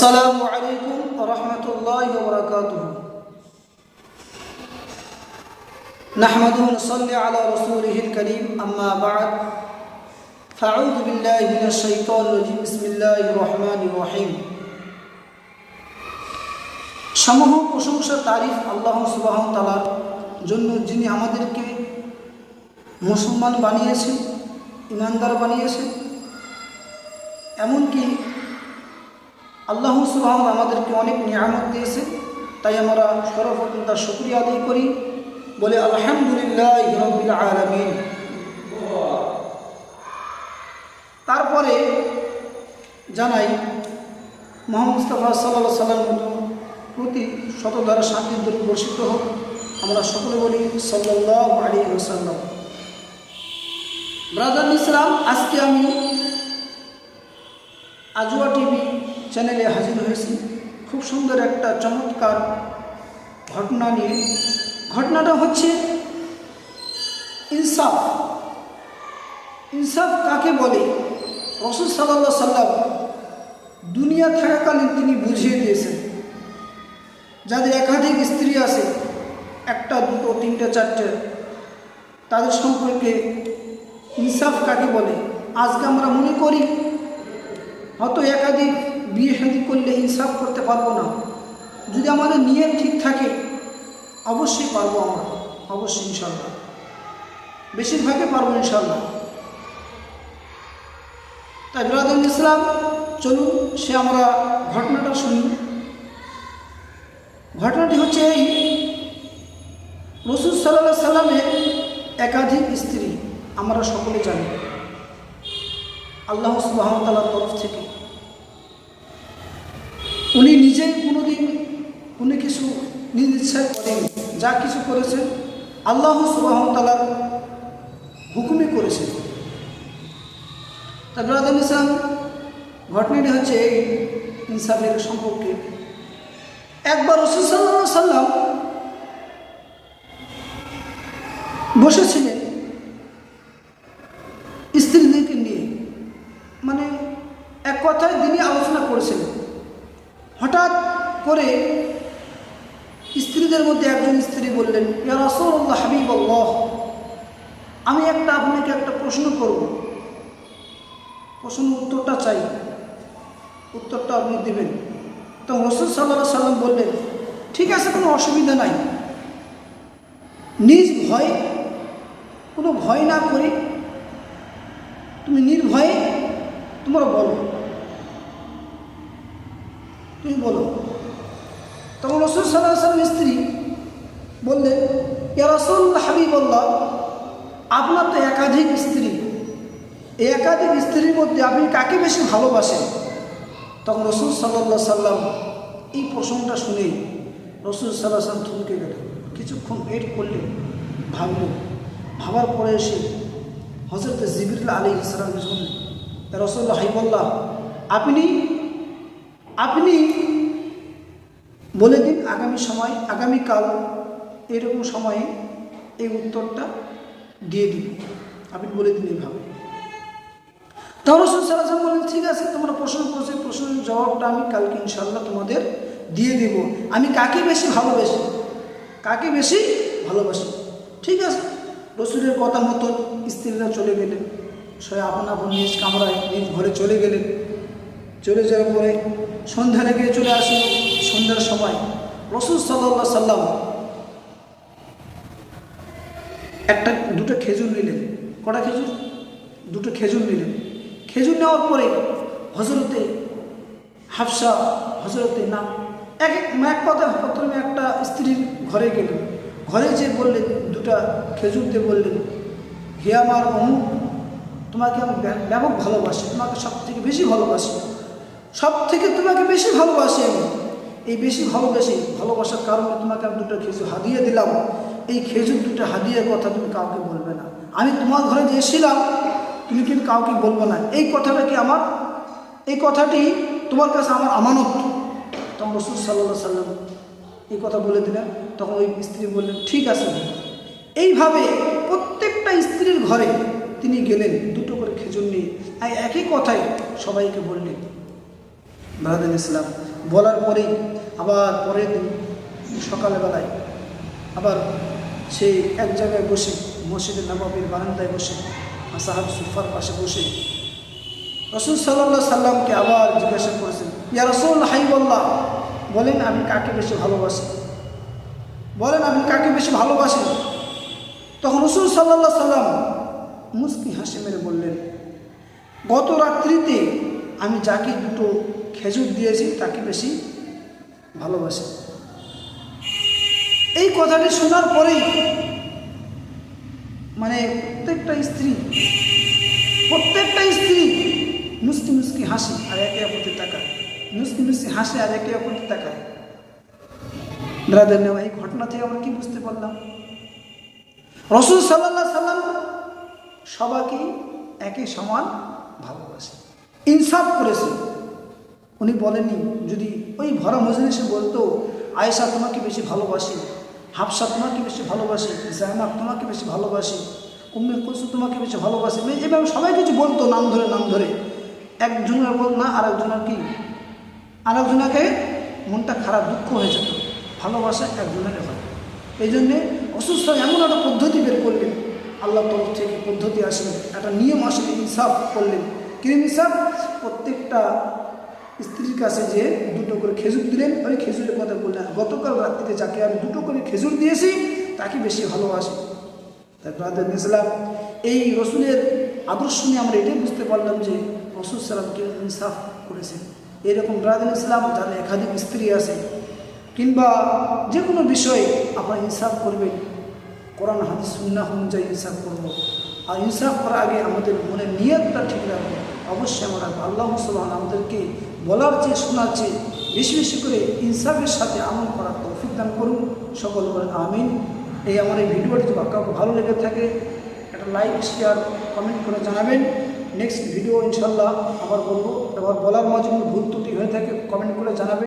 السلام عليكم ورحمة الله وبركاته نحمد ونصلي على رسوله الكريم أما بعد فأعوذ بالله من الشيطان الرجيم بسم الله الرحمن الرحيم সমূহ প্রশংসা তারিফ আল্লাহ সুবাহ তালার জন্য যিনি আমাদেরকে মুসলমান বানিয়েছেন ইমানদার বানিয়েছেন এমনকি আল্লাহ সুবাহ আমাদেরকে অনেক নিয়ামত দিয়েছে তাই আমরা সর্বপ্রথম তার শুক্রিয়া আদায় করি। বলে আলহামদুলিল্লাহ আলমিন। তারপরে জানাই, মোহাম্মদ মুস্তফা সাল্লাহ সাল্লাম প্রতি শতধারা শান্তি দূর বর্ষিত হোক, আমরা সকলে বলি সাল্লাহ আলী ওসাল্লাম ব্রাদার ইসলাম আজকে আমি আজুয়া টিভি চ্যানেলে হাজির হয়েছি। খুব সুন্দর একটা চমৎকার ঘটনা নিয়ে। ঘটনাটা হচ্ছে ইনসাফ। ইনসাফ কাকে বলে? রসুল সাল্লা সাল্লাম দুনিয়া থাকাকালীন তিনি বুঝিয়ে দিয়েছেন। যাদের একাধিক স্ত্রী আছে, একটা, দুটো, তিনটে, চারটে, তাদের সম্পর্কে ইনসাফ কাকে বলে? আজকে আমরা মনে করি, হয়তো একাধিক বিয়ে শাদি করলে ইনসাফ করতে পারব না। যদি আমাদের নিয়ত ঠিক থাকে, অবশ্যই পারব আমরা। অবশ্যই ইনশাল্লাহ বেশিরভাগই পারব ইনশাল্লাহ তাই বিরাদুল ইসলাম, চলুন সে আমরা ঘটনাটা শুনি। ঘটনাটি হচ্ছে এই, রসুল সাল্লাহ সাল্লামের একাধিক স্ত্রী, আমরা সকলে জানি। আল্লাহ সুবাহতালার তরফ থেকে উনি নিজেই কোনোদিন কোনো কিছু নিজ ইচ্ছায় করেন যা কিছু করেছেন, আল্লাহ সুবাহতালার হুকুমে করেছেন। তা ব্রাদাম ইসলাম ঘটনাটি হচ্ছে এই ইনসাফের সম্পর্কে। একবার রসুল সাল্লাম বসেছিলেন স্ত্রীদেরকে নিয়ে মানে এক কথায় তিনি আলোচনা করেছিলেন হঠাৎ করে স্ত্রীদের মধ্যে একজন স্ত্রী বললেন হাবিব আমি একটা আপনাকে একটা প্রশ্ন করব। প্রশ্ন উত্তরটা চাই। উত্তরটা আপনি দেবেন। তো রসুল সাল্লাহ সাল্লাম বললেন, ঠিক আছে, কোনো অসুবিধা নাই। নিজ ভয়ে, কোনো ভয় না করে তুমি নির্ভয়ে তোমরা বলো। বলো। তখন রসুল সাল্লাহ সাল্লাম স্ত্রী বললেন ইয়া রসুল হাবিবল্লাহ, আপনার তো একাধিক স্ত্রী। এই একাধিক স্ত্রীর মধ্যে আপনি কাকে বেশি ভালোবাসেন? তখন রসুল সাল্লাহ সাল্লাম এই প্রসঙ্গটা শুনেই রসুল সাল্লাহ সাল্লাম থমকে গেলেন। কিছুক্ষণ ওয়েট করলেন। ভাবল ভাবার পরে এসে হজরত জিবিরুল্লাহ আলী ইসলাম শুনলেন রসল্লা হাইবল্লাহ আপনি আপনি বলে দিন, আগামী সময়, আগামীকাল এরকম সময়ে এই উত্তরটা দিয়ে দিন আপনি বলে দিন এইভাবে তাও রসুল সাল্লাম বলেন ঠিক আছে, তোমরা প্রশ্ন করছ প্রশ্নের জবাবটা আমি কালকে ইনশাল্লাহ তোমাদের দিয়ে দেব। আমি কাকে বেশি ভালোবাসি? কাকে বেশি ভালোবাসি? ঠিক আছে, রসুলের কথা মতন স্ত্রীরা চলে গেলেন। সে আপন আপন নিজ কামরায়, নিজ ঘরে চলে গেলেন। চলে যাওয়ার পরে সন্ধ্যা লেগে চলে আসলো। সন্ধ্যার সময় রসুল সাল্লাহ সাল্লাম একটা দুটো খেজুর নিলেন। কটা খেজুর? দুটো খেজুর নিলেন। খেজুর নেওয়ার পরে হজরতে হাফসা হজরতে নাম এক এক কথা প্রথমে একটা স্ত্রীর ঘরে গেলেন। ঘরে যে বললেন, দুটা খেজুর দিয়ে বললেন, হে আমার অমুক তোমাকে আমি ব্যাপক ভালোবাসি, তোমাকে সব থেকে বেশি ভালোবাসি। সব থেকে তোমাকে বেশি ভালোবাসি আমি। এই বেশি ভালোবাসি, ভালোবাসার কারণে তোমাকে আমি দুটো খেজুর হাদিয়ে দিলাম। এই খেজুর দুটো হাদিয়ের কথা তুমি কাউকে বলবে না। আমি তোমার ঘরে যে এসেছিলাম, তুমি কিন্তু কাউকে বলব না। এই কথাটা কি আমার? এই কথাটি তোমার কাছে আমার আমানত? তখন রসুল সাল্লা সাল্লাম এই কথা বলে দিলেন। তখন ওই স্ত্রী বললেন, ঠিক আছে এইভাবে প্রত্যেকটা স্ত্রীর ঘরে তিনি গেলেন, দুটো করে খেজুর নিয়ে। একই কথাই সবাইকে বললেন। বাহাদুল ইসলাম বলার পরেই আবার পরের দিন সকালবেলায় আবার সেই এক জায়গায় বসে মসজিদের নবাবির বারান্দায় বসে সাহাব সুফার পাশে বসে রসুল সাল্লাহ সাল্লামকে আবার জিজ্ঞাসা করেছেন, ইয়া রসুল, হাইবল্লাহ। বলেন, আমি কাকে বেশি ভালোবাসি? বলেন আপনি কাকে বেশি ভালোবাসেন তখন রসুল সাল্লাহ সাল্লাম মুস্কি হাসি মেরে বললেন, গত রাত্রিতে আমি যাকে দুটো খেজুর দিয়েছি, তাকে বেশি ভালোবাসি। এই কথাটি শোনার পরেই মানে প্রত্যেকটা স্ত্রী প্রত্যেকটা স্ত্রী মুস্কি মুস্কি হাসি আর একে অপরকে তাকায়। মুস্কি মুস্কি হাসে আর একে অপরকে তাকায়। ব্রাদার নেওয়া এই ঘটনা থেকে আমরা কি বুঝতে পারলাম? রসুল সাল্লাহ সাল্লাম সবাইকে একই সমান ভালোবাসে, ইনসাফ করেছে। উনি বলেননি, যদি ওই ভরা মজলিসে বলতো, আয়েশা তোমাকে বেশি ভালোবাসি, হাফসা তোমাকে বেশি ভালোবাসি জায়নাব তোমাকে বেশি ভালোবাসি, উম্মে কুলসু তোমাকে বেশি ভালোবাসি মানে এভাবে সবাই কিছু বলতো নাম ধরে নাম ধরে। একজনের বল না আর একজনের কি? আর একজনাকে মনটা খারাপ, দুঃখ হয়ে যেত। ভালোবাসা একজনের হয় এই জন্যে অসুস্থ এমন একটা পদ্ধতি বের করলেন। আল্লাহ তরফ থেকে পদ্ধতি আসলেন একটা নিয়ম আসলে ইনসাফ করলেন। কি ইনসাফ? প্রত্যেকটা স্ত্রীর কাছে যে দুটো করে খেজুর দিলেন, ওই খেজুরের কথা বললেন, গতকাল রাত্রিতে যাকে আমি দুটো করে খেজুর দিয়েছি, তাকে বেশি ভালোবাসি। তাই ব্রাদার ইসলাম, এই রসুলের আদর্শ নিয়ে আমরা এটাই বুঝতে পারলাম যে রসুল সালামকে ইনসাফ করেছেন এরকম ব্রাদার ইসলাম যাদের একাধিক স্ত্রী আছে, কিংবা যে কোনো বিষয়ে আপনারা ইনসাফ করবেন। কোরআন, হাদিস, সুন্নাহ অনুযায়ী ইনসাফ করব। আর ইনসাফ করার আগে আমাদের মনের নিয়তটা ঠিক রাখব। অবশ্যই আমরা আল্লাহ মুসলমান আমাদেরকে বলার চেয়ে শোনার চেয়ে বেশি বেশি করে ইনসাফের সাথে আমল করার তৌফিক দান করুন। সকল আমিন। এই আমার এই ভিডিওটি যদি কাউকে ভালো লেগে থাকে, একটা লাইক শেয়ার কমেন্ট করে জানাবেন। নেক্সট ভিডিও ইনশাল্লাহ আবার বলব। এবার বলার মাঝে ভুল ত্রুটি হয়ে থাকে কমেন্ট করে জানাবেন।